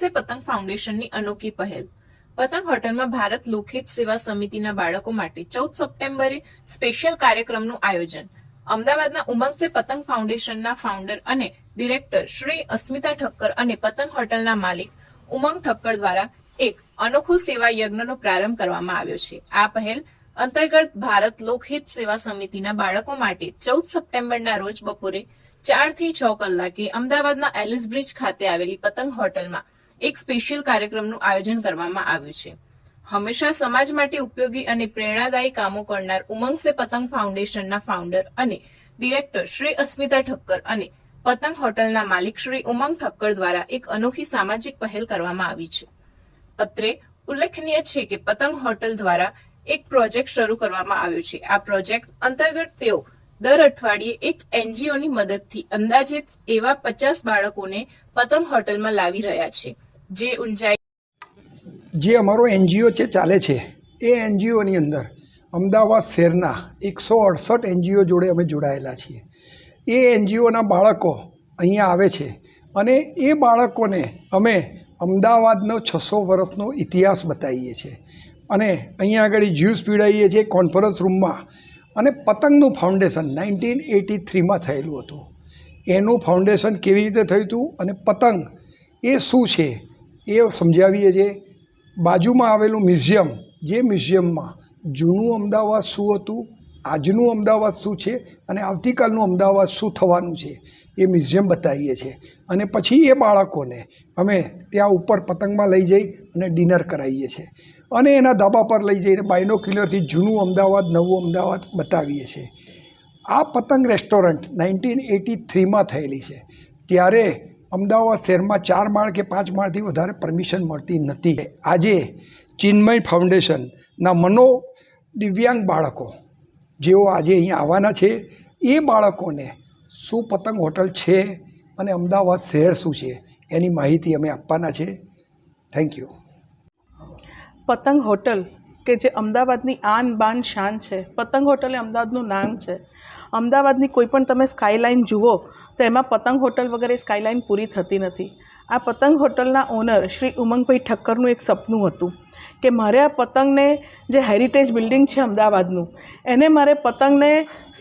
સે પતંગ ફાઉન્ડેશનની અનોખી પહેલ. પતંગ હોટલમાં ભારત લોકહિત સેવા સમિતિના બાળકો માટે ચૌદ સપ્ટેમ્બરે સ્પેશિયલ કાર્યક્રમનું આયોજન. અમદાવાદના ઉમંગ પતંગ ફાઉન્ડેશનના ફાઉન્ડર અને ડિરેક્ટર શ્રી અસ્મિતા ઠક્કર અને પતંગ હોટલના માલિક ઉમંગ ઠક્કર દ્વારા એક અનોખો સેવા યજ્ઞનો પ્રારંભ કરવામાં આવ્યો છે. આ પહેલ અંતર્ગત ભારત લોકહિત સેવા સમિતિના બાળકો માટે ચૌદ સપ્ટેમ્બરના રોજ બપોરે ચારથી છ કલાકે અમદાવાદના એલિસ બ્રિજ ખાતે આવેલી પતંગ હોટલમાં એક સ્પેશિયલ કાર્યક્રમનું આયોજન કરવામાં આવ્યું છે. હંમેશા સમાજ માટે ઉપયોગી અને પ્રેરણાદાયી કામો કરનાર ઉમંગ સે પતંગ ફાઉન્ડેશનના ફાઉન્ડર અને ડિરેક્ટર શ્રી અસ્મિતા ઠક્કર અને પતંગ હોટલના માલિક શ્રી ઉમંગ ઠક્કર દ્વારા એક અનોખી સામાજિક પહેલ કરવામાં આવી છે. અત્રે ઉલ્લેખનીય છે કે પતંગ હોટલ દ્વારા એક પ્રોજેક્ટ શરૂ કરવામાં આવ્યો છે. આ પ્રોજેક્ટ અંતર્ગત તેઓ દર અઠવાડિયે એક એનજીઓની મદદથી અંદાજિત એવા પચાસ બાળકોને પતંગ હોટલમાં લાવી રહ્યા છે. જે ઊંચાઈ જે અમારો એનજીઓ છે, ચાલે છે, એ એનજીઓની અંદર અમદાવાદ શહેરના એકસો અડસઠ એનજીઓ જોડે અમે જોડાયેલા છીએ. એ એનજીઓના બાળકો અહીંયા આવે છે અને એ બાળકોને અમે અમદાવાદનો છસો વર્ષનો ઇતિહાસ બતાવીએ છીએ. અને અહીંયા આગળ જ્યુસ પીડાવીએ છીએ કોન્ફરન્સ રૂમમાં. અને પતંગનું ફાઉન્ડેશન નાઇન્ટીન એટી થ્રીમાં થયેલું હતું. એનું ફાઉન્ડેશન કેવી રીતે થયું હતું અને પતંગ એ શું છે? એ સમજાવીએ છીએ. બાજુમાં આવેલું મ્યુઝિયમ, જે મ્યુઝિયમમાં જૂનું અમદાવાદ શું હતું, આજનું અમદાવાદ શું છે અને આવતીકાલનું અમદાવાદ શું થવાનું છે, એ મ્યુઝિયમ બતાવીએ છીએ. અને પછી એ બાળકોને અમે ત્યાં ઉપર પતંગમાં લઈ જઈ અને ડિનર કરાવીએ છીએ. અને એના ધાબા પર લઈ જઈને બાયનોક્યુલરથી જૂનું અમદાવાદ, નવું અમદાવાદ બતાવીએ છીએ. આ પતંગ રેસ્ટોરન્ટ નાઇન્ટીન એટી થ્રીમાં થયેલી છે. ત્યારે અમદાવાદ શહેરમાં ચાર માળ કે પાંચ માળથી વધારે પરમિશન મળતી નથી. આજે ચિન્મય ફાઉન્ડેશનના મનો દિવ્યાંગ બાળકો, જેઓ આજે અહીં આવવાના છે, એ બાળકોને શું પતંગ હોટલ છે અને અમદાવાદ શહેર શું છે, એની માહિતી અમે આપવાના છે. થેન્ક યુ પતંગ હોટલ, કે જે અમદાવાદની આન બાન શાન છે, પતંગ હોટલ એ અમદાવાદનું નામ છે. અમદાવાદની કોઈ પણ તમે સ્કાયલાઇન જુઓ, તો એમાં પતંગ હોટલ વગેરે સ્કાયલાઇન પૂરી થતી નથી. આ પતંગ હોટલના ઓનર શ્રી ઉમંગભાઈ ઠક્કરનું એક સપનું હતું કે મારે આ પતંગને જે હેરિટેજ બિલ્ડિંગ છે અમદાવાદનું, એને મારે પતંગને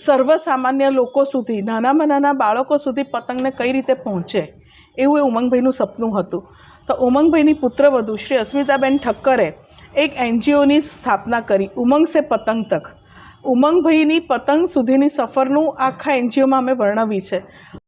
સર્વસામાન્ય લોકો સુધી, નાનામાં નાના બાળકો સુધી પતંગને કઈ રીતે પહોંચે એવું એ ઉમંગભાઈનું સપનું હતું. તો ઉમંગભાઈની પુત્રવધુ શ્રી અસ્મિતાબેન ઠક્કરે એક એનજીઓની સ્થાપના કરી, ઉમંગ સે પતંગ તક. ઉમંગભાઈની પતંગ સુધીની સફરનું આખા એનજીઓમાં અમે વર્ણવી છે.